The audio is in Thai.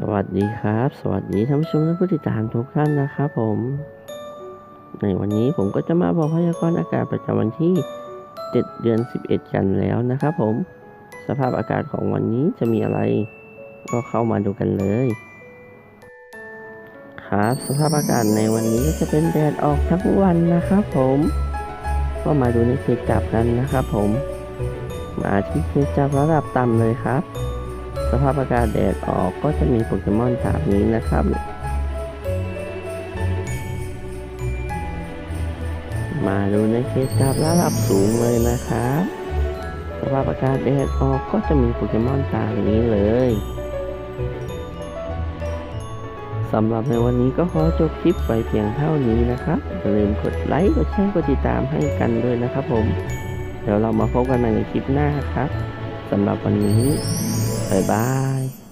สวัสดีครับ สวัสดีท่านผู้ชมและผู้ติดตามทุกท่านนะครับผม ในวันนี้ผมก็จะมาบอกพยากรณ์อากาศประจำวันที่ 7 เดือน 11 กันแล้วนะครับผม สภาพอากาศของวันนี้จะมีอะไร ก็เข้ามาดูกันเลย ครับ สภาพอากาศในวันนี้ก็จะเป็นแดดออกทั้งวันนะครับผม ก็มาดูในเขตจับกันนะครับผม มาที่เขตจับระดับต่ำเลยครับ สภาพอากาศแดดออกก็จะมีโปเกมอนตามนี้นะครับ มาดูในเขตจับระดับสูงเลยนะครับสภาพอากาศแดดออกก็จะมีโปเกมอนตามนี้เลยสำหรับในวันนี้ก็ขอจบคลิปไปเพียงเท่านี้นะครับอย่าลืมกดไลค์กดแชร์กดติดตามให้กันด้วยนะครับผม เดี๋ยวเรามาพบกันใหม่ในคลิปหน้าครับสำหรับวันนี้ 拜拜。